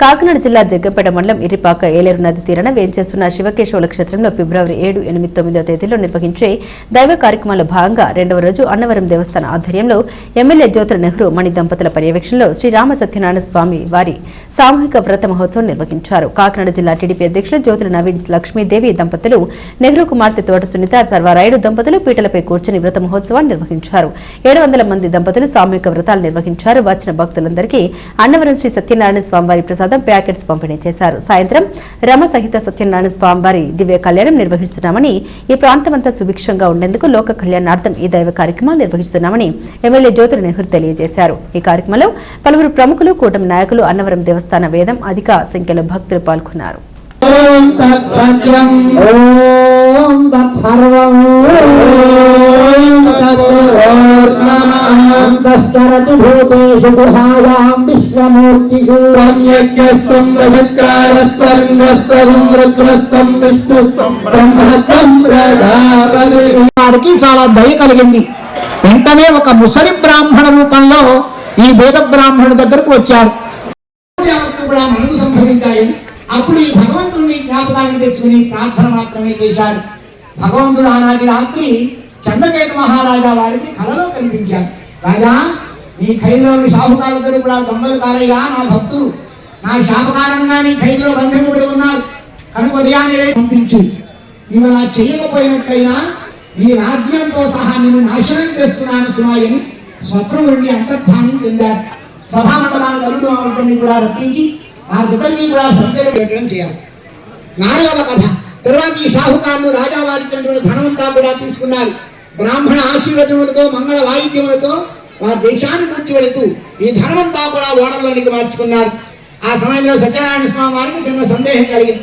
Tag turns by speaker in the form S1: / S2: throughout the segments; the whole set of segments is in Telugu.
S1: కాకినాడ జిల్లా జగ్గపేట మండలం ఇరిపాక ఏలేరు నది తీరాన వేంచేస్తున్న శివకేశవుల క్షేత్రంలో ఫిబ్రవరి ఏడు ఎనిమిది తొమ్మిదో తేదీలో నిర్వహించే దైవ కార్యక్రమాల్లో భాగంగా రెండవ రోజు అన్నవరం దేవస్థాన ఆధ్వర్యంలో ఎమ్మెల్యే జ్యోతుల నెహ్రూ మణి దంపతుల పర్యవేక్షణలో శ్రీరామ సత్యనారాయణ స్వామి వారి సామూహిక వ్రత మహోత్సవం నిర్వహించారు. కాకినాడ జిల్లా టీడీపీ అధ్యక్షులు జ్యోతుల నవీన్ లక్ష్మీదేవి దంపతులు నెహ్రూ కుమార్తె తోట సునీత సర్వారాయుడు దంపతులు పీటలపై కూర్చుని వ్రత మహోత్సవాన్ని నిర్వహించారు. ఏడు వందల మంది దంపతులు సామూహిక వ్రతాలు నిర్వహించారు. వచ్చిన భక్తులందరికీ అన్నవరం శ్రీ సత్యనారాయణ స్వామివారి ప్రసాదం ప్యాకెట్స్ పంపిణీ చేశారు. సాయంత్రం రమ సహిత సత్యనారాయణ స్వామివారి దివ్య కళ్యాణం నిర్వహిస్తున్నామని ఈ ప్రాంతమంతా సుభిక్షంగా ఉండేందుకు లోక కళ్యాణార్థం ఈ దైవ కార్యక్రమాలు నిర్వహిస్తున్నామని ఎమ్మెల్యే జ్యోతుల నెహ్రూ తెలియజేశారు. ఈ కార్యక్రమంలో పలువురు ప్రముఖులు కూటమి నాయకులు అన్నవరం దేవస్థాన వేదం అధిక సంఖ్యలో భక్తులు పాల్గొన్నారు.
S2: వారికి చాలా దయ కలిగింది. వెంటనే ఒక ముసలి బ్రాహ్మణ రూపంలో ఈ వేద బ్రాహ్మణుడి దగ్గరకు కూడా మనకు సంభవించాయి. అప్పుడు ఈ భగవంతుడిని జ్ఞాపకాన్ని తెచ్చుకుని ప్రార్థన మాత్రమే చేశారు భగవంతుడు ఆనాటి రాత్రి చంద్రకేతు మహారాజా వారికి కలలో కనిపించారు రాజా నీ ఖైదులోని షాహుకారులందరూ కూడా దొంగలు కారయ్యా నా భక్తులు. నా శాపకారణంగా నీ ఖైదులో బంధింపబడి ఉన్నారు. కనుక ఉదయాన్నే పంపించు. నీవు అలా చేయకపోయినట్లయినా నీ రాజ్యంతో సహా నేను నాశనం చేస్తున్నాను సుమాయని శత్రువుడిని అంతర్ధానం చెందారు. సభామండలాన్ని అరుణుని కూడా రప్పించి ఆ ఇద్దరిని కూడా సంచలనం పెట్టడం చేయాలి. నాలుగవ కథ తర్వాత ఈ షాహుకారులు రాజావారి చంద్రుడు ధనవంతా కూడా తీసుకున్నారు. బ్రాహ్మణ ఆశీర్వచనలతో మంగళ వాయిద్యములతో వారి దేశాన్ని గురించి వెళుతూ ఈ ధనమంతా కూడా ఓడల్లోనికి మార్చుకున్నారు. ఆ సమయంలో సత్యనారాయణ స్వామి వారికి చిన్న సందేహం కలిగింది.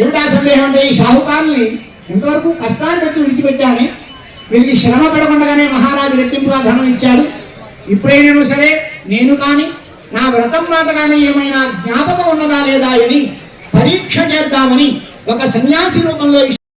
S2: ఏమిటా సందేహం అంటే ఈ షాహుకారుల్ని ఇంతవరకు కష్టాలు పెట్టి విడిచిపెట్టానే వీరికి శ్రమ పడకుండానే మహారాజు రెట్టింపుగా ధనం ఇచ్చాడు. ఇప్పుడైనా సరే నేను కానీ నా వ్రతం మాట కానీ ఏమైనా జ్ఞాపకం ఉన్నదా లేదా అని పరీక్ష చేద్దామని ఒక సన్యాసి రూపంలో ఈ